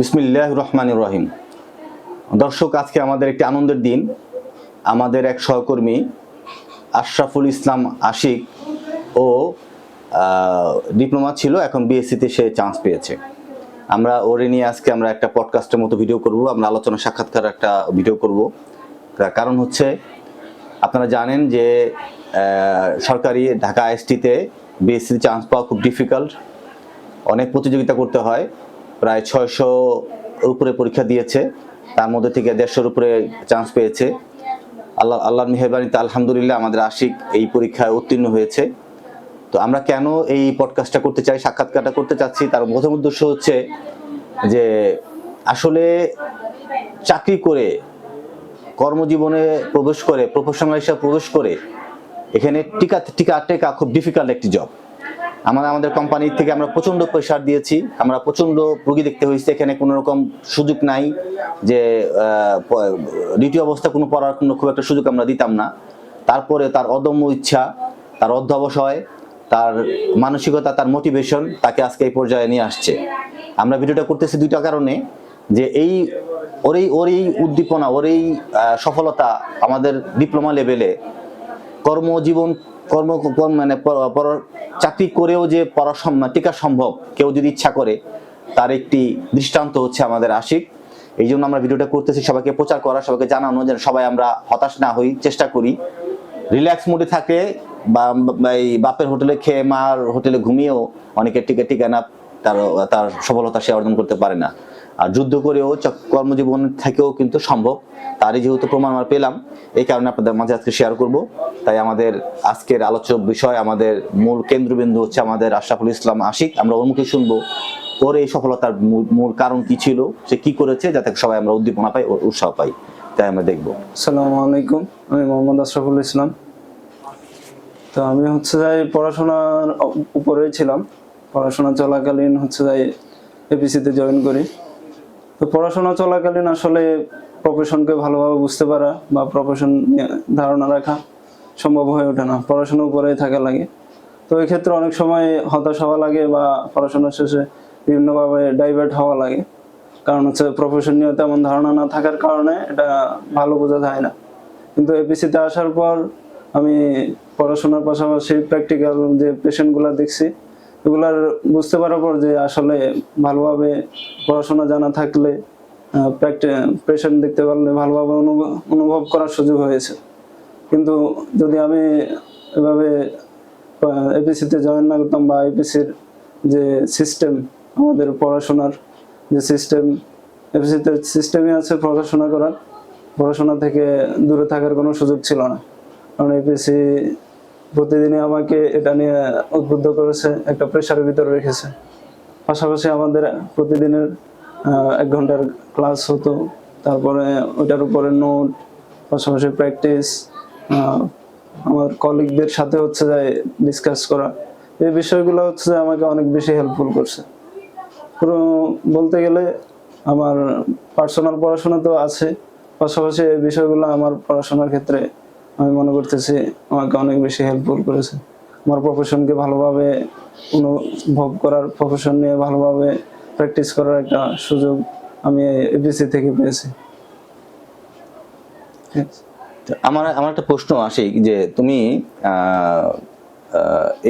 বিসমিল্লাহ রহমান রহিম। দর্শক, আজকে আমাদের একটি আনন্দের দিন। আমাদের এক সহকর্মী, আশরাফুল ইসলাম আশিক ও ডিপ্লোমা ছিল, এখন বিএসসিতে সে চান্স পেয়েছে। আমরা ওরে নিয়ে আজকে আমরা একটা পডকাস্টের মতো ভিডিও করব। আমরা আলোচনা সাক্ষাৎকার একটা ভিডিও করব। তার কারণ হচ্ছে, আপনারা জানেন যে সরকারি ঢাকা আইএসটিতে বিএসসিতে চান্স পাওয়া খুব ডিফিকাল্ট অনেক প্রতিযোগিতা করতে হয়। প্রায় ছয়শো উপরে পরীক্ষা দিয়েছে। তার মধ্যে থেকে দেড়শোর উপরে চান্স পেয়েছে। আল্লাহ আল্লাহর মেহরবানিতে আলহামদুলিল্লাহ আমাদের আশিক এই পরীক্ষায় উত্তীর্ণ হয়েছে। তো আমরা কেন এই পডকাস্টটা করতে চাই, সাক্ষাৎকারটা করতে চাচ্ছি? তার প্রথম উদ্দেশ্য হচ্ছে যে আসলে চাকরি করে, কর্মজীবনে প্রবেশ করে প্রফেশনাল হিসাবে প্রবেশ করে, এখানে টিকা টিকা টেকা খুব ডিফিকাল্ট একটি জব আমরা আমাদের কোম্পানির থেকে আমরা প্রচণ্ড প্রেশার দিয়েছি। আমরা প্রচণ্ড রোগী দেখতে হয়েছে। এখানে কোনো রকম সুযোগ নাই যে দ্বিতীয় অবস্থা কোনো পড়ার কোনো খুব একটা সুযোগ আমরা দিতাম না। তারপরে তার অদম্য ইচ্ছা, তার অধ্যবসায়, তার মানসিকতা, তার মোটিভেশন তাকে আজকে এই পর্যায়ে নিয়ে আসছে। আমরা ভিডিওটা করতেছি দুইটা কারণে, যে এই, ওর এই ওর এই উদ্দীপনা, ওর এই সফলতা আমাদের ডিপ্লোমা লেভেলে কর্মজীবন কর্ম মানে চাকরি করেও যে পড়া সম- টিকা সম্ভব, কেউ যদি ইচ্ছা করে, তার একটি দৃষ্টান্ত হচ্ছে আমাদের আশিক। এই জন্য আমরা ভিডিওটা করতেছি, সবাইকে প্রচার করা, সবাইকে জানানো, যেন সবাই আমরা হতাশ না হই, চেষ্টা করি। রিল্যাক্স মুডে থাকে, বা এই বাপের হোটেলে খেয়ে, মার হোটেলে ঘুমিয়েও অনেকের টিকা টিকে না তার তার সফলতা সে অর্জন করতে পারে না। আর যুদ্ধ করেও কর্মজীবন থেকেও কিন্তু সম্ভব। তারই যেহেতু প্রমাণ আমরা পেলাম, এই কারণে আপনাদের মাঝে আজকে শেয়ার করব। তাই আমাদের আজকের আলোচ্য বিষয়, আমাদের মূল কেন্দ্রবিন্দু হচ্ছে আমাদের আশরাফুল ইসলাম আশিক। আমরা ওর মুখে শুনব। ওর এই সফলতার মূল- কারণ কি ছিল? সে কি করেছে? যাতে সবাই আমরা উদ্দীপনা পাই ও উৎসাহ পাই। তাই আমরা দেখব। আসসালামু আলাইকুম, আমি মোহাম্মদ আশরাফুল ইসলাম। তো আমি হচ্ছে যাই পড়াশোনার উপরেই ছিলাম। পড়াশোনা চলাকালীন হচ্ছে যাই এপিসিতে জয়েন করি। তো পড়াশোনা চলাকালীন আসলে প্রফেশনকে ভালোভাবে বুঝতে পারা বা প্রফেশন ধারণা রাখা সম্ভব হয়ে ওঠে না। পড়াশোনা উপরেই থাকা লাগে। তো এই ক্ষেত্রে অনেক সময় হতাশ হওয়া লাগে বা পড়াশোনা শেষে বিভিন্নভাবে ডাইভার্ট হওয়া লাগে। কারণ হচ্ছে প্রফেশন নিয়ে তেমন ধারণা না থাকার কারণে এটা ভালো বোঝা যায় না। কিন্তু এপিসিতে আসার পর আমি পড়াশোনার পাশাপাশি প্র্যাকটিক্যাল যে পেশেন্টগুলো দেখছি এগুলার বুঝতে পারার পর যে আসলে ভালোভাবে পড়াশোনা জানা থাকলে পেশেন্ট দেখতে পারলে ভালোভাবে অনুভব করার সুযোগ হয়েছে। কিন্তু যদি আমি এভাবে এপিসিতে জয়েন না করতাম বা এপিসির যে সিস্টেম আমাদের পড়াশোনার যে সিস্টেম এপিসিতে সিস্টেমই আছে পড়াশোনা করার। পড়াশোনা থেকে দূরে থাকার কোনো সুযোগ ছিল না। কারণ এপিসি প্রতিদিনই আমাকে এটা নিয়ে উদ্বুদ্ধ করেছে, একটা প্রেশারের ভিতরে রেখেছে। পাশাপাশি আমাদের প্রতিদিনের এক ঘণ্টার ক্লাস হতো, তারপরে ওটার উপরে নোট পাশাপাশি প্র্যাকটিস আমার কলিগদের সাথে হচ্ছে যে ডিসকাস করা। এই বিষয়গুলো হচ্ছে যে আমাকে অনেক বেশি হেল্পফুল করছে। পুরো বলতে গেলে আমার পার্সোনাল পড়াশোনা তো আছে, পাশাপাশি এই বিষয়গুলো আমার পড়াশোনার ক্ষেত্রে আমি মনে করতেছি আমাকে অনেক বেশি হেল্পফুল করেছে। আমার প্রফেশনকে ভালোভাবে অনুভব করার প্রফেশন নিয়ে ভালোভাবে প্র্যাকটিস করার একটা সুযোগ আমি এবিসি থেকে পেয়েছি। আমার আমার একটা প্রশ্ন আসে যে তুমি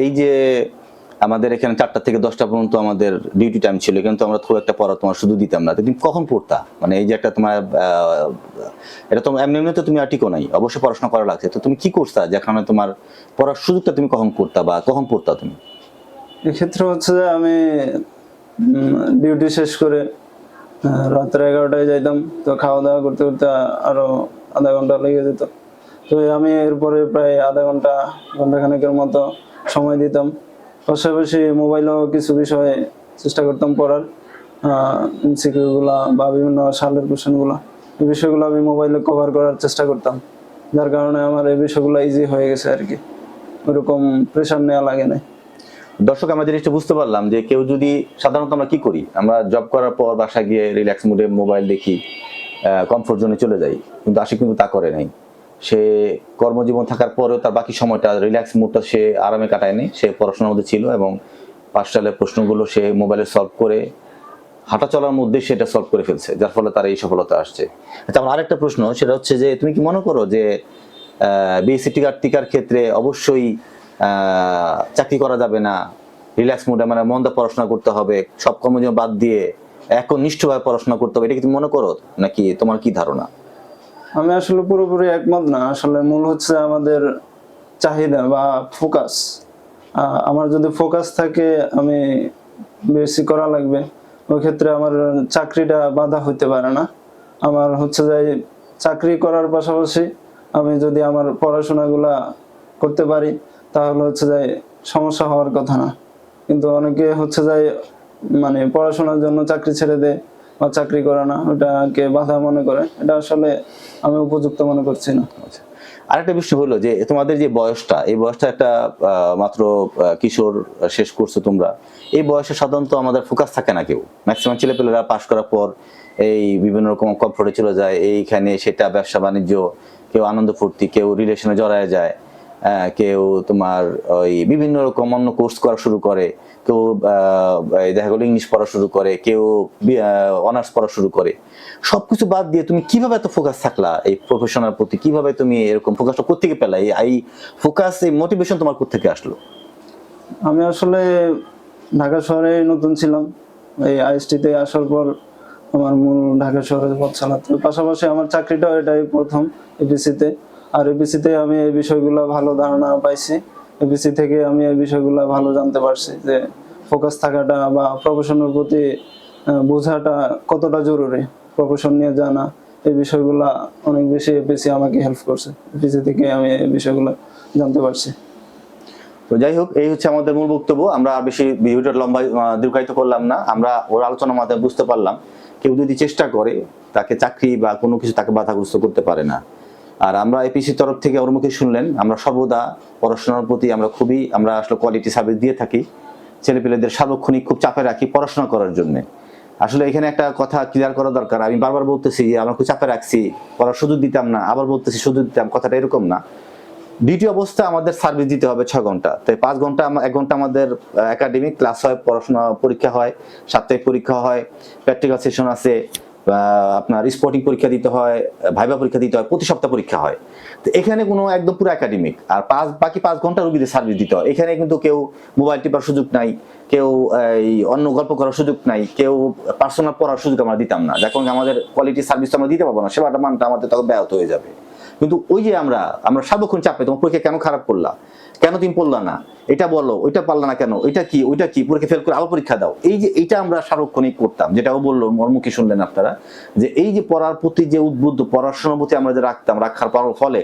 এই যে আমাদের এখানে চারটা থেকে দশটা পর্যন্ত আমাদের ডিউটি টাইম ছিল, কিন্তু আমরা খুব একটা পড়া তোমার শুধু দিতাম না। তুমি কখন পড়তা? মানে এই যে একটা তোমার এটা তো এমনি এমনি তো তুমি আর টিকো নাই, অবশ্যই পড়াশোনা করা লাগছে। তো তুমি কি করতা যেখানে তোমার পড়ার সুযোগটা তুমি কখন করতা বা কখন পড়তা তুমি? এক্ষেত্রে হচ্ছে যে আমি ডিউটি শেষ করে রাত্রে এগারোটায় যাইতাম। তো খাওয়া দাওয়া করতে করতে আরও আধা ঘণ্টা লেগে যেত। তো আমি এরপরে প্রায় আধা ঘণ্টা, ঘন্টাখানেকের মতো সময় দিতাম। পাশাপাশি মোবাইলেও কিছু বিষয়ে চেষ্টা করতাম পড়ারগুলা বা বিভিন্ন সালের কোশ্চেনগুলো, এই বিষয়গুলো আমি মোবাইলে কভার করার চেষ্টা করতাম। যার কারণে আমার এই বিষয়গুলো ইজি হয়ে গেছে আর কি। ওরকম প্রেশার নেওয়া লাগে না দর্শক, আমরা জিনিসটা বুঝতে পারলাম যে কেউ যদি, সাধারণত আমরা কি করি? আমরা জব করার পর বাসা গিয়ে রিল্যাক্স মুডে মোবাইল দেখি কমফোর্ট জোনে চলে যাই। কিন্তু আশিক কিন্তু তা করে নাই। সে কর্মজীবন থাকার পরেও তার বাকি সময়টা রিল্যাক্স মুডটা সে আরামে কাটায়নি। সে পড়াশোনার মধ্যে ছিল এবং পাঁচসালের প্রশ্নগুলো সে মোবাইলে সলভ করে হাঁটা চলার মধ্যে সেটা সলভ করে ফেলছে, যার ফলে তার এই সফলতা আসছে। আচ্ছা আমার আরেকটা প্রশ্ন, সেটা হচ্ছে যে তুমি কি মনে করো যে বিএসসি টিকার টিকার ক্ষেত্রে অবশ্যই চাকরি করা যাবে না রিল্যাক্স মুডে মানে মন পড়াশোনা করতে হবে, সব কর্মজীবন বাদ দিয়ে একনিষ্ঠভাবে পড়াশোনা করতে হবে, এটা কি তুমি মনে করো নাকি তোমার কি ধারণা? আমি আসলে পুরোপুরি একমত না। আসলে মূল হচ্ছে আমাদের চাহিদা বা ফোকাস আমার যদি ফোকাস থাকে, আমি বেশি করা লাগবে। ওই ক্ষেত্রে আমার চাকরিটা বাধা হইতে পারে না। আমার হচ্ছে যে, চাকরি করার পাশাপাশি আমি যদি আমার পড়াশোনাগুলা করতে পারি, তাহলে হচ্ছে যে, সমস্যা হওয়ার কথা না। কিন্তু অনেকে হচ্ছে যে মানে পড়াশোনার জন্য চাকরি ছেড়ে দেয় বা চাকরি করে না, ওটাকে বাধা মনে করে, এটা আসলে আমি উপযুক্ত মনে করছি না। আচ্ছা আরেকটা বিষয় হলো যে তোমাদের যে বয়সটা, এই বয়সটা একটা মাত্র কিশোর শেষ করছ তোমরা, এই বয়সে সাধারণত আমাদের ফোকাস থাকে না কেউ। ম্যাক্সিমাম ছেলেপেলেরা পাশ করার পর এই বিভিন্ন রকম কমফোর্টে চলে যায়, এইখানে সেটা ব্যবসা বাণিজ্য কেউ আনন্দ ফুর্তি, কেউ রিলেশনে জড়ায় যায়। কেউ তোমার ওই বিভিন্ন রকম অন্য কোর্স করা শুরু করে, কেউ দেখা গেলো ইংলিশ পড়া শুরু করে, কেউ অনার্স পড়া শুরু করে। সবকিছু বাদ দিয়ে তুমি কীভাবে এত ফোকাস থাকলা? এই প্রফেশনের প্রতি কীভাবে তুমি এরকম ফোকাসটা কোথেকে পেলা? এই- এই ফোকাস এই মোটিভেশন তোমার কোথেকে আসলো? আমি আসলে ঢাকা শহরে নতুন ছিলাম। এই আইএসটিতে আসার পর আমার মূল ঢাকা শহরে পথ চালাতে। পাশাপাশি আমার চাকরিটাও এটাই প্রথম এপিসিতে আর এপিসিতে আমি এই বিষয়গুলো ভালো ধারণা পাইছি। এপিসি থেকে আমি এই বিষয়গুলো ভালো জানতে পারছি যে ফোকাস থাকাটা বা প্রফেশনের প্রতি বোঝাটা কতটা জরুরি। প্রফেশন নিয়ে জানা, এই বিষয়গুলা অনেক বেশি এপিসি আমাকে হেল্প করছে। এপিসি থেকে আমি এই বিষয়গুলো জানতে পারছি। তো যাই হোক, এই হচ্ছে আমাদের মূল বক্তব্য। আমরা আর বেশি ভিডিওটা লম্বা দীর্ঘায়িত করলাম না। আমরা ওর আলোচনার মাধ্যমে বুঝতে পারলাম। কেউ যদি চেষ্টা করে, তাকে চাকরি বা কোনো কিছু তাকে বাধাগ্রস্ত করতে পারে না। আর আমরা এপিসির তরফ থেকে ওর মুখে শুনলেন, আমরা সর্বদা পড়াশোনার প্রতি আমরা খুবই, আমরা আসলে কোয়ালিটি সার্ভিস দিয়ে থাকি। ছেলেপেলেদের সার্বক্ষণিক খুব চাপে রাখি পড়াশোনা করার জন্য। আসলে এখানে একটা কথা ক্লিয়ার করা দরকার, আমি বারবার বলতেছি যে আমরা খুব চাপে রাখছি, পড়ার সুযোগ দিতাম না, আবার বলতেছি সুযোগ দিতাম, কথাটা এরকম না। ডিউটি অবস্থা আমাদের সার্ভিস দিতে হবে ছ ঘণ্টা। তাই পাঁচ ঘণ্টা, এক ঘণ্টা আমাদের একাডেমিক ক্লাস হয়, পড়াশোনা, পরীক্ষা হয়, সাপ্তাহিক পরীক্ষা হয় প্র্যাকটিক্যাল সেশন আছে। আপনার স্পোর্টিং পরীক্ষা দিতে হয়, ভাইবা পরীক্ষা দিতে হয়, প্রতি সপ্তাহ পরীক্ষা হয়। তো এখানে কোনো একদম পুরো একাডেমিক আর পাঁচ, বাকি পাঁচ ঘণ্টা রুগীদের সার্ভিস দিতে হয়। এখানে কিন্তু কেউ মোবাইল টিপার সুযোগ নাই, কেউ এই অন্য গল্প করার সুযোগ নাই, কেউ পার্সোনাল পড়ার সুযোগ আমরা দিতাম না। যখন আমাদের কোয়ালিটি সার্ভিস আমরা দিতে পারব না, সেবাটা মানটা আমাদের তখন ব্যাহত হয়ে যাবে। কিন্তু ওই যে আমরা আমরা সার্বক্ষণ চাপে, তোমার পরীক্ষা কেন খারাপ করলা? কেন তুমি পড়লা না? এটা বলো, ওইটা পারলা না কেন? এটা কি, ওইটা কি? পরীক্ষা ফেল করে আবার পরীক্ষা দাও। এই যে এটা আমরা সার্বক্ষণিক করতাম যেটাও বলল মর্মুখী শুনলেন আপনারা, যে এই যে পড়ার প্রতি যে উদ্বুদ্ধ, পড়াশোনার প্রতি আমরা যে রাখতাম, রাখার পর ফলে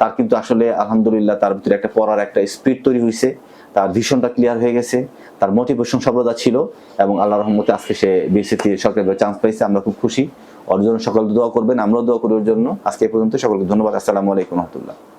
তার কিন্তু আসলে আলহামদুলিল্লাহ তার ভিতরে একটা পড়ার একটা স্পিড তৈরি হয়েছে তার ভিশনটা ক্লিয়ার হয়ে গেছে, তার মোটিভেশন সর্বদা ছিল এবং আল্লাহ রহমতে আজকে সে বিসিসি সরকারের চান্স পেয়েছে আমরা খুব খুশি। ওর জন্য সকল দোয়া করবেন, আমরাও দোয়া করি ওর জন্য। আজকে পর্যন্ত সকলকে ধন্যবাদ। আসসালামু আলাইকুম রহমতুল্লাহ।